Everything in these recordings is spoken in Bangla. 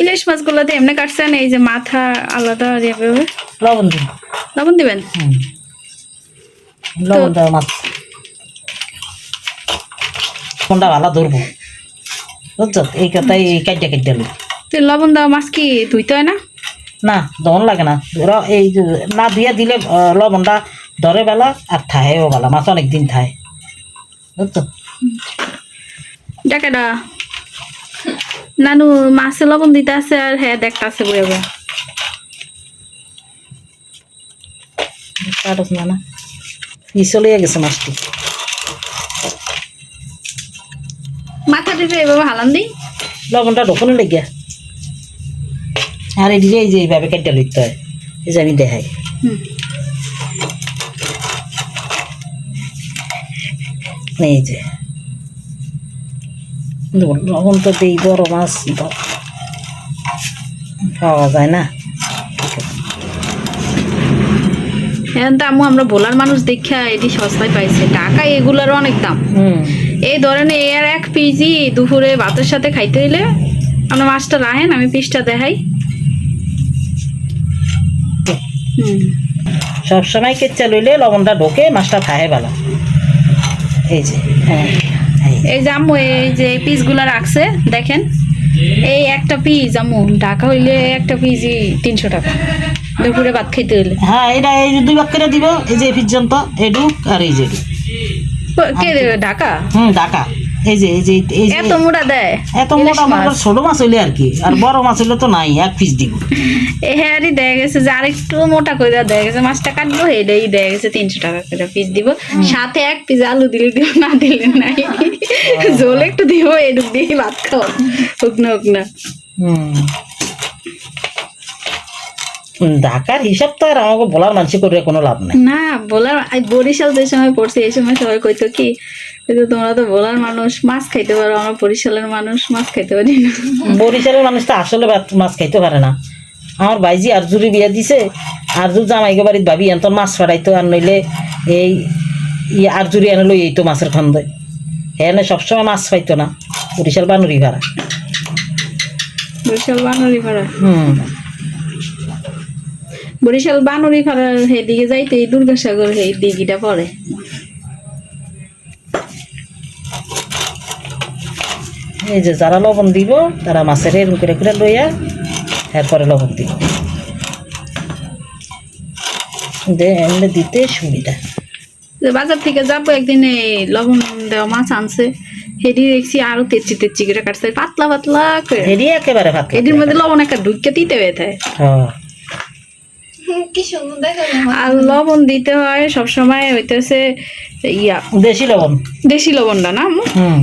ইলিশ মাছগুলোতে এমনি কাটছেন এই যে মাথা আলাদা যেভাবে লবণ দিন। লবণ দিবেন? লবণ দেওয়া মাছ। কোনটা ভালো ধরবো? বুঝছ? এই কথাই এই কাটিয়া কাটিয়া লই তো লবণ দেওয়া মাছ কি ধুইতে হয় না? না দহন লাগে না। এই না দিয়া দিলে লবণটা ধরে বেলা আর থাহেও বেলা মাছ অনেক দিন থায়। বুঝছ? ডাকাডা নানু মাছে লবণ দিতে আছে আর হ্যাঁ দেখতে আছে বয়ে বয়ে কাটস না না। ই চলে গেছে মাছটি। মাথা দিতে এভাবে হালান দিই। লবণটা ঢোকনে লেগে আর এদিকে এই যে এইভাবে কেটে লিখতে হয়। এই যে আমি দেখাই। এই যে। লবণ তো দেই বড় মাছ পাওয়া যায় না। এখন তো আমরা ভোলার মানুষ দেখা এটি সস্তায় পাইছে। টাকা এগুলোর অনেক দাম। হুম। এই ধরেন এই আর এক পিজি দুপুরে ভাতের সাথে খাইতে হইলে আমরা মাছটা রাহেন আমি পিসটা দেখাই। হুম। সবসময় কেচ্চা লইলে লবণটা ঢোকে মাছটা থাহে বেলা এই যে হ্যাঁ। এই এই যে আম্মু এই যে পিসগুলো রাখছে দেখেন। এই একটা পিস আম্মু ঢাকা হইলে একটা পিসই তিনশো টাকা। দুপুরে ভাত খাইতে হইলে। হ্যাঁ এটা এই দুই ভাগ করে দিব এই যে পর্যন্ত এডুক আর এই যে কে দেবে? ঢাকা? হুম ঢাকা। এই যে এই যে এই যে এত মোটা দেয়? এত মোটা মোটা ছোট মাছ হইলে আর কি আর বড় মাছ হইলে তো নাই এক পিস দিব এ হ্যারি দেয়া গেছে যে আরেকটু মোটা কইরা দেয়া গেছে। মাছটা কাটবো এটাই দেয়া গেছে তিনশো টাকা করে পিস দিব। সাথে এক পিস আলু দিলে দিব না দিলে নাই। ঝোল একটু দিব এটুক দিয়ে ভাত খাও হোক না হোক না। হুম। ঢাকার হিসাব তো আর আমাকে বলার মানুষ করে কোনো লাভ নাই। না বলার বরিশাল যে সময় পড়ছে এই সময় সবাই কইতো কি কিন্তু তোমরা তো বলার মানুষ মাছ খাইতে পারো আমরা বরিশালের মানুষ মাছ খাইতে পারি না। বরিশালের মানুষ তো আসলে মাছ খাইতে পারে না। আমার ভাইজি আরজুরি বিয়া দিছে আরজুর জামাইকে বাড়িত ভাবি এন্তন মাছ ফাড়াইতো আর নইলে এই ই আরজুরি আনলো এই তো মাছের খন্দে। হ্যাঁ সবসময় মাছ পাইতো না বরিশাল বানুরি ভাড়া বরিশাল বানুরি পাড়া হুম। বরিশাল বানুরি পাড়ার সেদিকে যাইতে এই দুর্গাসাগর সেই দিঘিটা পড়ে। এই যে যারা লবণ দিব তারা মাছের এরম করে করে লইয়া এরপরে লবণ দিব। দে এমনি দিতে সুবিধা। যে বাজার থেকে যাব একদিন এই লবণ দেওয়া মাছ আনছে। হেডি দেখছি আরও তেচি তেচি করে কাটছে পাতলা পাতলা করে। এটি একেবারে খাইতে এটির মধ্যে লবণ একটা ঢুকে দিতে বেথায় হ্যাঁ। আর লবণ দিতে হয় সবসময় হইতেছে ইয়া। দেশি লবণ? দেশি লবণটা না আম্মু? হুম।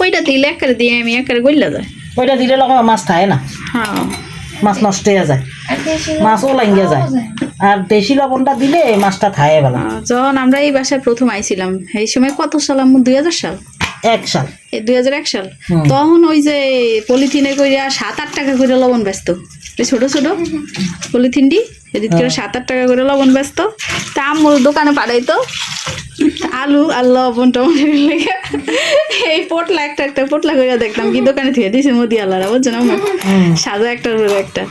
ওইটা দিলে একারে দিয়ে আমি একারে গইলা যায়। ওইটা দিলে লবণ মাছ খায় না? হ্যাঁ। মাছ নষ্ট হয়ে যায়। মাছও লাগিয়ে যায়। আর দেশি লবণটা দিলে মাছটা খায় বেলা আহ, যখন আমরা এই বাসায় প্রথম আইছিলাম এই সময় কত সাল আম্মু? দুই হাজার সাল? এক সাল। দুই হাজার এক সাল। তখন ওই যে পলিথিনে কইরা সাত আট টাকা করে লবণ ব্যস্ত ছোট ছোট পলিথিনটি এদিক করে সাত আট টাকা করে লবণ ব্যস্ত। তা আম্মুর দোকানে পাঠাইতো আলু আর লবণ টমেটো লেগে। এই পোটলা একটা একটা পোটলা করে দেখতাম কি দোকানে থেকে দিছে মোদি আল্লাহরা বুঝছ না। সাজা একটার উপরে একটা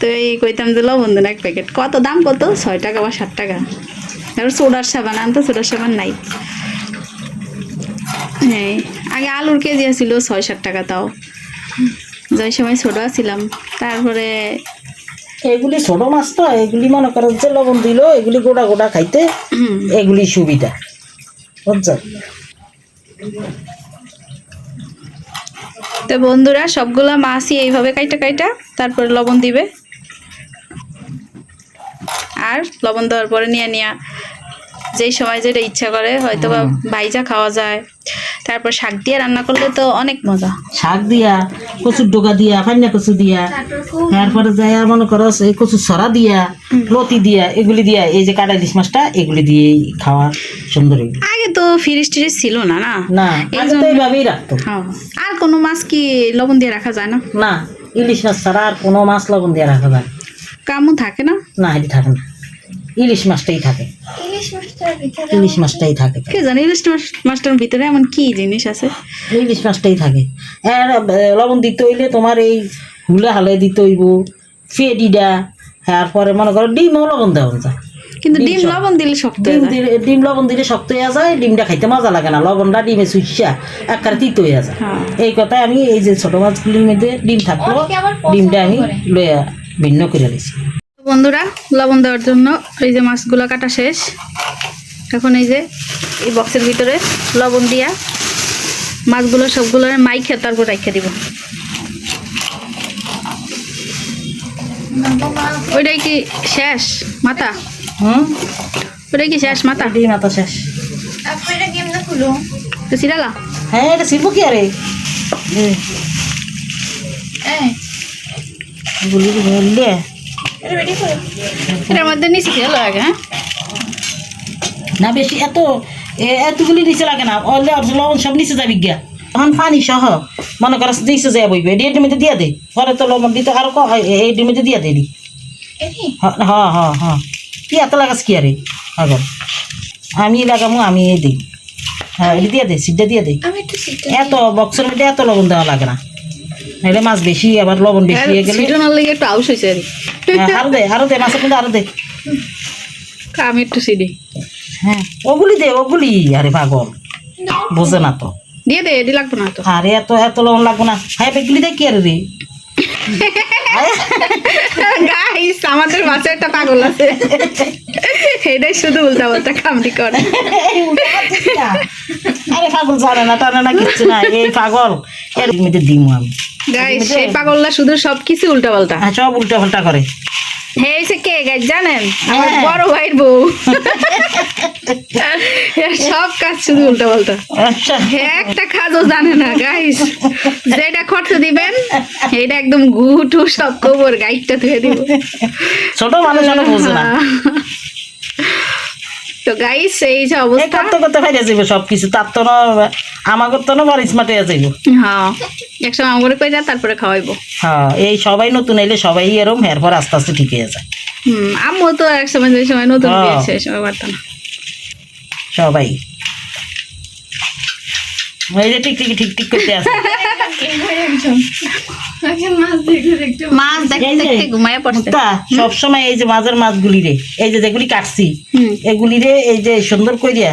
তো এই কইতাম যে লবণ দেন এক প্যাকেট। কত দাম কত? ছয় টাকা বা সাত টাকা। এবার সোডার সাবান আনতো সোডার সাবান নাই। হ্যাঁ আগে আলুর কেজি ছিল ছয় সাত টাকা তাও। যাই সময় ছোট ছিলাম তারপরে এগুলি ছোট মাছ তো এগুলি মনে করো যে লবণ দিল এগুলি গোটা গোটা খাইতে এগুলি সুবিধা। বুঝছ? তো বন্ধুরা সবগুলা মাছই এইভাবে কাইটা কাইটা তারপরে লবণ দিবে। আর লবণ দেওয়ার পরে নিয়ে নিয়ে যেই সময় যেটা ইচ্ছা করে হয়তো বা ভাইজা খাওয়া যায়। তারপর শাক দিয়ে রান্না করলে তো অনেক মজা। শাক দিয়া কচুর ডোকা দিয়া পান্না কচু দিয়া তারপরে যাই মনে করো এই কচু সরা দিয়া লতি দিয়া এগুলি দিয়া এই যে কাটা ইলিশ মাছটা এগুলি দিয়ে খাওয়া সুন্দর আগে তো ফ্রিজ টিরিজ ছিল না না? না এইভাবেই রাখতো। আর কোনো মাছ কি লবণ দিয়ে রাখা যায় না? না ইলিশ মাছ ছাড়া আর কোনো মাছ লবণ দিয়ে রাখা যায় কামও থাকে না? না এটি থাকে না। ইলিশ মাছটাই থাকে। ইলিশ মাছটাই থাকে। কে জানি ইলিশ মাছটার ভিতরে এমন কি জিনিস আছে? ইলিশ মাছটাই থাকে। আর লবণ দিতে হইলে তোমার এই হুলে হালে দিতে হইব ফেডিডা তারপরে মনে করো ডিমও লবণ দেওয়া যায়। কিন্তু ডিম লবণ দিলে শক্ত ডিম দিলে ডিম লবণ দিলে শক্ত হয়ে যায় ডিমটা খাইতে মজা লাগে না। লবণটা ডিমে সুইসা একবারে তিত হয়ে যায়। হ্যাঁ। এই কথায় আমি এই যে ছোট মাছগুলির মধ্যে ডিম থাকল ডিমটা আমি লইয়া ভিন্ন করে দিছি বন্ধুরা লবণ দেওয়ার জন্য এই যে মাছগুলো কাটা শেষ। এখন এই যে এই বক্সের ভিতরে লবণ দিয়া মাছগুলো সবগুলো মাইখে তারপর রেখে দিব। ওইটাই কি শেষ মাথা? হুম? ওইটাই কি শেষ মাথা? এত শেষ। তো সিরালা হ্যাঁ এটা শিল্প কি আরে? বললে এটার মধ্যে নিচে আগে হ্যাঁ? না বেশি এত এতগুলি নিচে লাগে না। লবণ সব নিচে যাবি গিয়া। এখন পানি সহ। মনে করো নিচে যায় বইবে। এডির মধ্যে দিয়ে দে। পরে তো লবণ দিতে আরও ক এডির মধ্যে দিয়ে দে দি হ হ হ কি এত লাগাস কি আরে? আগর আমি লাগামো আমি এই দিই। হ্যাঁ এটা দিয়ে দে সিটটা দিয়ে দে। এত বক্সের মধ্যে এত লবণ দেওয়া লাগে না। নাহলে মাছ বেশি আবার লবণ বেশি হয়ে গেলে সিটনার লেগে একটু আউস হয়েছে আর হ্যাঁ, আরও দে আরও দে মাছের মধ্যে আরও দে। আমি একটু সিডি হ্যাঁ ওগুলি দে ওগুলি। আরে পাগল বোঝে না তো। দিয়ে দে এটি লাগবে না তো। আরে এত এত লবণ লাগবো না। হাই বেগুলি দেখ কি আরে রে? গাইস আমাদের বাচ্চা একটা পাগল আছে। এটাই শুধু উল্টা পাল্টা কামড়ি করে। আরে পাগল জানে না টানে না কিচ্ছু না। এই পাগল এর মধ্যে দিমু আমি। সেই পাগলটা শুধু সবকিছু উল্টা পাল্টা হ্যাঁ, সব উল্টা পাল্টা করে কে জানেন? আমার হ্যাঁ। বড় ভাইয়ের বউ। সব কাজ শুধু উল্টা পাল্টা আচ্ছা একটা কাজও জানে না গাইস যেটা খরচ দিবেন এটা একদম গুটু সব গাইডটা ধুয়ে দিব। ছোট মানুষ বোঝে না। তো গাইস এই যে অবস্থা। করতে করতে ফাইরে যাবে সব কিছু তার তো আমাকে তো না স্মার্ট হয়ে যাইব। হ্যাঁ। একসময় আমার কই যা তারপরে খাওয়াইবো। হ্যাঁ এই সবাই নতুন এলে সবাই এরম এরপর আস্তে আস্তে ঠিক হয়ে যায়। হুম আম্মু তো এক সময় যে সময় নতুন হ্যাঁ। বিয়ে সেই সময় পারতাম না। সবাই। এই যে ঠিক ঠিক ঠিক ঠিক করতে আছে। মাছ দেখতে এই যে, দেখতে ঘুমায় পড়ছে। তা সবসময় এই যে মাছের মাছগুলি রে এই যে যেগুলি কাটছি। এগুলি রে এই যে সুন্দর করিয়া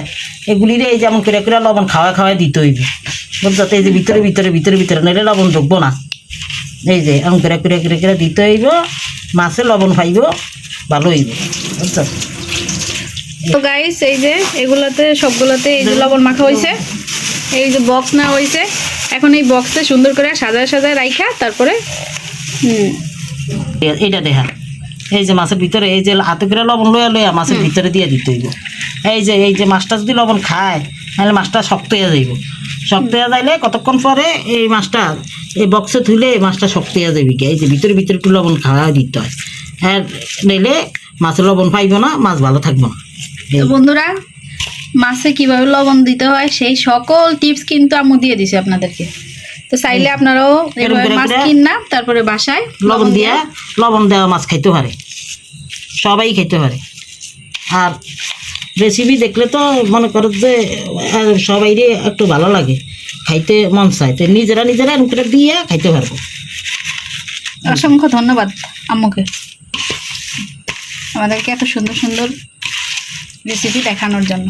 এগুলি রে এই যেমন করে করে লবণ খাওয়া খাওয়া দিতে হইবে। বুঝছ? তো এই যে ভিতরে ভিতরে ভিতরে ভিতরে নাহলে লবণ ঢুকবো না। এই যে এমন করে করে করে করে দিতে হইব মাছে লবণ খাইব ভালো হইব। বুঝছ? তো গাইস এই যে এগুলাতে সবগুলাতে এই যে লবণ মাখা হয়েছে এই যে বক্স না হয়েছে এখন এই বক্সে সুন্দর করে সাজায় সাজায় রাইখা তারপরে হুম। এ- এইটা দেখা। এই যে মাছের ভিতরে এই যে হাতে করে লবণ লইয়া লইয়া মাছের ভিতরে দিয়ে দিতে হইব। এই যে এই যে মাছটা যদি লবণ খায় তাহলে মাছটা শক্ত হয়ে যাইব। শক্ত হয়ে যাইলে কতক্ষণ পরে এই মাছটা এই বক্সে থুলে এই মাছটা শক্ত হয়ে যাবে কি? এই যে ভিতরে ভিতরে একটু লবণ খাওয়া দিতে হয়। হ্যাঁ নইলে মাছের লবণ পাইব না মাছ ভালো থাকব না। বন্ধুরা মাছে কীভাবে লবণ দিতে হয় সেই সকল টিপস কিন্তু আম্মু দিয়ে দিছে আপনাদেরকে। তো চাইলে আপনারাও মাছ করে কিন না তারপরে বাসায় লবণ দিয়া লবণ দেওয়া মাছ খাইতে পারে। সবাই খাইতে পারে। আর রেসিপি দেখলে তো মনে করো যে সবাইরে একটু ভালো লাগে। খাইতে মন চায়। তো নিজেরা নিজেরা এরকম করে দিয়ে খাইতে পারব। অসংখ্য ধন্যবাদ আম্মুকে। আমাদেরকে এত সুন্দর সুন্দর রেসিপি দেখানোর জন্য।